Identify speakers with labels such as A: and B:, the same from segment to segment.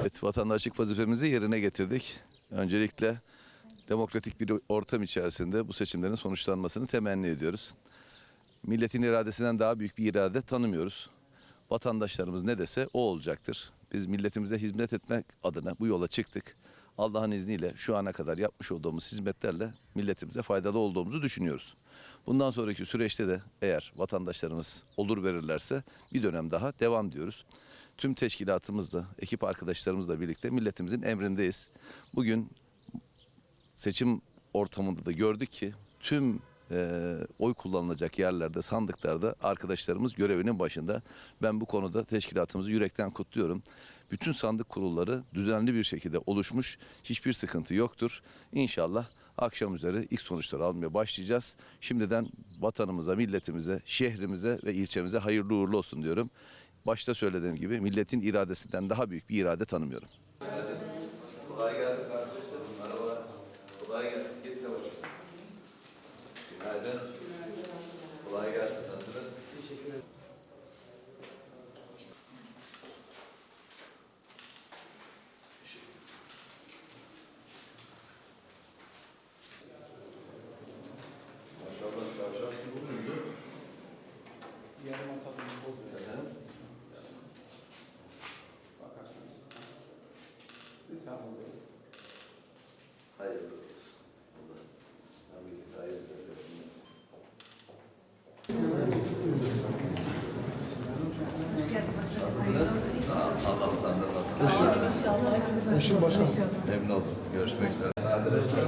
A: Evet, vatandaşlık vazifemizi yerine getirdik. Öncelikle demokratik bir ortam içerisinde bu seçimlerin sonuçlanmasını temenni ediyoruz. Milletin iradesinden daha büyük bir irade tanımıyoruz. Vatandaşlarımız ne dese o olacaktır. Biz milletimize hizmet etmek adına bu yola çıktık. Allah'ın izniyle şu ana kadar yapmış olduğumuz hizmetlerle milletimize faydalı olduğumuzu düşünüyoruz. Bundan sonraki süreçte de eğer vatandaşlarımız olur verirlerse bir dönem daha devam diyoruz. Tüm teşkilatımızla, ekip arkadaşlarımızla birlikte milletimizin emrindeyiz. Bugün seçim ortamında da gördük ki tüm e, oy kullanılacak yerlerde, sandıklarda arkadaşlarımız görevinin başında. Ben bu konuda teşkilatımızı yürekten kutluyorum. Bütün sandık kurulları düzenli bir şekilde oluşmuş. Hiçbir sıkıntı yoktur. İnşallah akşam üzeri ilk sonuçları almaya başlayacağız. Şimdiden vatanımıza, milletimize, şehrimize ve ilçemize hayırlı uğurlu olsun diyorum. Başta söylediğim gibi milletin iradesinden daha büyük bir irade tanımıyorum.
B: Kolay gelsin arkadaşlar. Merhaba. Kolay gelsin. Geç savaş. Günaydın. Kolay gelsin. Nasılsınız? Teşekkür ederim. Maşallah çarşaf gibi oluyor.
C: Yarım atalım bozuyor.
B: Efendim?
C: Bakarsanız. Lütfen buradayız.
B: Hayırlı olsun. Allah. Tabii ki hayırlı olsun. Allah utandırmasın. Memnun oldum. Görüşmek üzere. Arkadaşlar.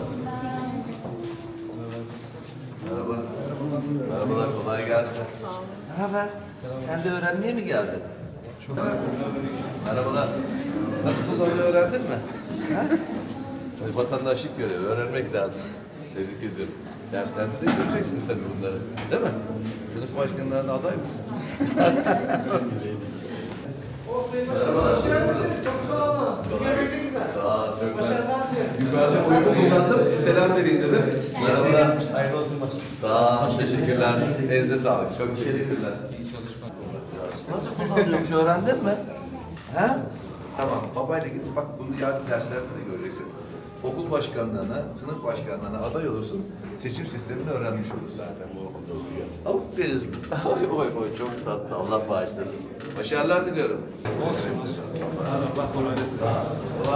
B: Merhaba. Merhabalar. Kolay gelsin. Ne haber? Sen de öğrenmeye mi geldin? Çok Merhabalar. Nasıl kullanmayı öğrendin mi? Ha? Vatandaşlık görevi. Öğrenmek lazım. Tebrik ediyorum. Derslerde de göreceksiniz tabii bunları. Değil mi? Sınıf başkanlarına aday mısın? Merhabalar.
C: Çok sağ olun. Sizi görmek güzel.
B: Sağ ol, çok
C: Başarılar dilerim.
B: Yukarıda uygun kullandım. Bir selam vereyim dedim. Merhabalar. Hayırlı olsun başkanım. Sağ ol, teşekkürler. Elinize sağlık. Çok teşekkürler. İyi çalışma. Nasıl kullanılıyormuş öğrendin mi? He? Tamam. Babayla gidip bak bunu yarın derslerde de göreceksin. Okul başkanlığına, sınıf başkanlığına aday olursun. Seçim sistemini öğrenmiş olursun. Zaten bu okulda okuyor. Aferin. Oy oy oy çok tatlı. Allah bağışlasın. Başarılar diliyorum. Olsun. Allah kolaylık versin. Kolay